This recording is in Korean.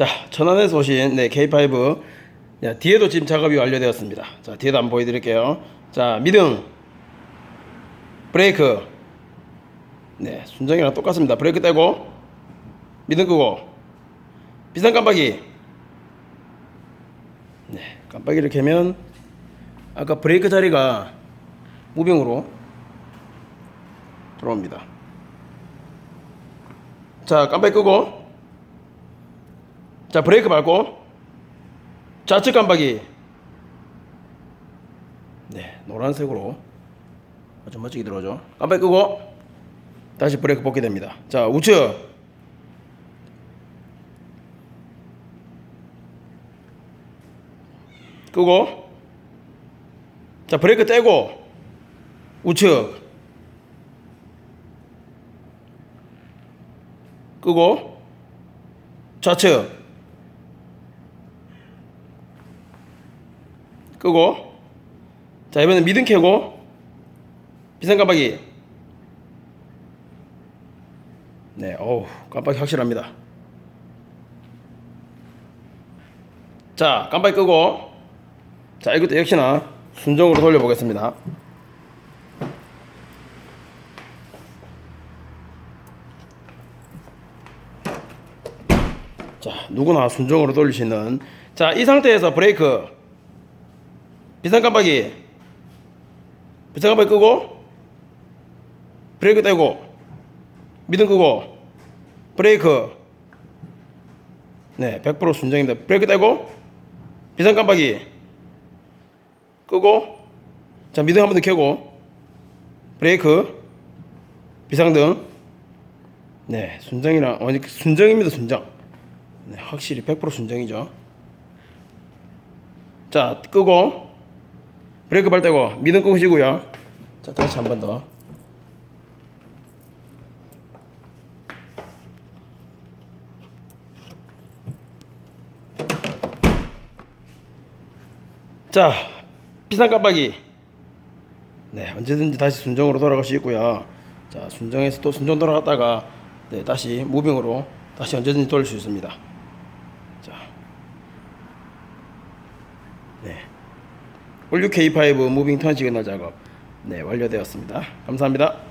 자, 천안에서 오신 네, K5 야, 뒤에도 지금 작업이 완료되었습니다. 자, 뒤에도 한번 보여드릴게요. 자, 미등, 브레이크, 네, 순정이랑 똑같습니다. 브레이크 떼고, 미등 끄고, 비상 깜빡이, 네, 깜빡이를 켜면 아까 브레이크 자리가 무빙으로 들어옵니다. 자, 깜빡이 끄고, 자, 브레이크 밟고, 좌측 깜빡이. 네, 노란색으로 아주 멋지게 들어오죠. 깜빡이 끄고, 다시 브레이크 뽑게 됩니다. 자, 우측. 끄고, 자, 브레이크 떼고, 우측. 끄고, 좌측. 끄고. 자 이번엔 미등 켜고. 비상 깜빡이. 네 어우 깜빡이 확실합니다. 자 깜빡이 끄고. 자 이것도 역시나 순정으로 돌려보겠습니다. 자 누구나 순정으로 돌릴 수 있는. 자 이 상태에서 브레이크 비상 깜빡이. 비상 깜빡이 끄고 브레이크 떼고 미등 끄고 브레이크. 네 100% 순정입니다. 브레이크 떼고 비상 깜빡이 끄고 자 미등 한번 더 켜고 브레이크 비상등. 네 순정이랑 완전 순정입니다 순정. 네, 확실히 100% 순정이죠. 자 끄고 브레이크 발 떼고 미등 끄시고요. 자 다시 한 번 더. 자 비상 깜빡이. 네 언제든지 다시 순정으로 돌아갈 수 있고요. 자 순정에서 또 순정 돌아갔다가 네 다시 무빙으로 다시 언제든지 돌릴 수 있습니다. 자. 네. 올류 K5 무빙 턴 시그널 작업 네 완료되었습니다. 감사합니다.